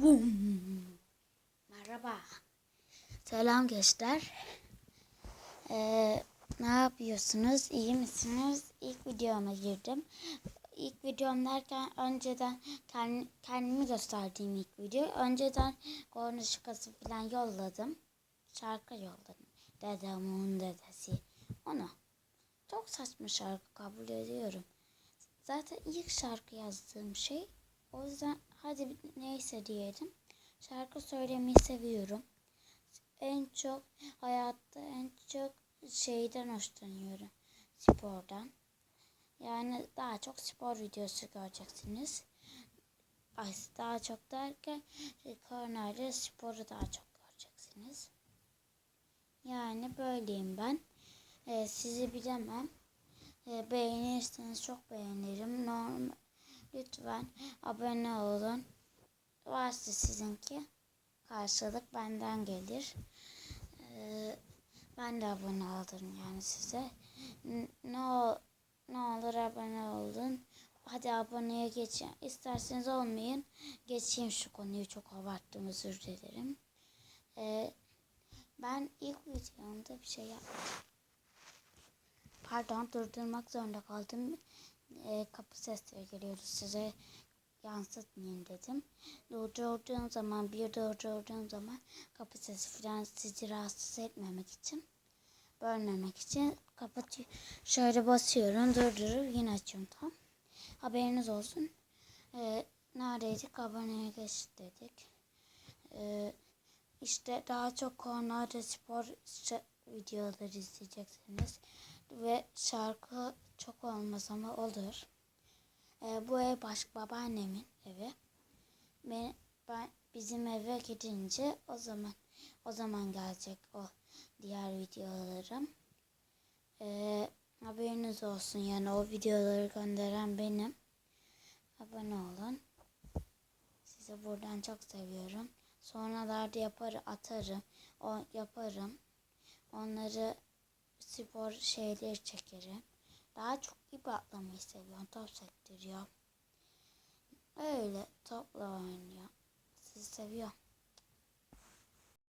Vum. Merhaba. Selam gençler. Ee, ne yapıyorsunuz? İyi misiniz? İlk videoma girdim. İlk videom derken önceden kend- kendimi gösterdiğim ilk video. Önceden korna şakası falan yolladım. Şarkı yolladım. Dedemin dedesi. Ona. Çok saçma şarkı kabul ediyorum. Zaten ilk şarkı yazdığım şey. O yüzden hadi neyse diyelim. Şarkı söylemeyi seviyorum. En çok hayatta en çok şeyden hoşlanıyorum. Spordan. Yani daha çok spor videosu göreceksiniz. Ay, daha çok derken kornerde sporu daha çok göreceksiniz. Yani böyleyim ben. Ee, sizi bilemem. Ee, beğenirseniz çok beğenirim. Normal. Lütfen abone olun. Varsa sizinki karşılık benden gelir. Ee, ben de abone oldum yani size. Ne, ol- ne olur abone olun. Hadi aboneye geçin. İsterseniz olmayın. Geçeyim şu konuyu çok abarttım özür dilerim. Ee, ben ilk videomda bir şey yapmadım. Pardon durdurmak zorunda kaldım. Ee, kapı sesleri geliyordu size yansıtmayayım dedim. Durdurduğum zaman bir durdurduğum zaman kapı sesi falan sizi rahatsız etmemek için bölmemek için kapatıyor. Şöyle basıyorum durdurup yine açıyorum tam. Haberiniz olsun. Ee, neredeydik? Aboneye geç dedik. Ee, işte daha çok konularda spor videoları izleyeceksiniz. Ve şarkı çok olmaz ama olur. Ee, bu ev baş babaannemin evi. Ben, ben bizim eve gidince o zaman o zaman gelecek o diğer videolarım. Ee, haberiniz olsun yani o videoları gönderen benim. Abone olun. Sizi buradan çok seviyorum. Sonralarda yapar atarım. O yaparım. Onları spor şeyleri çekerim. Daha çok ip atlamayı seviyorum. Top sektiriyor. Öyle topla oynuyor. Sizi seviyorum.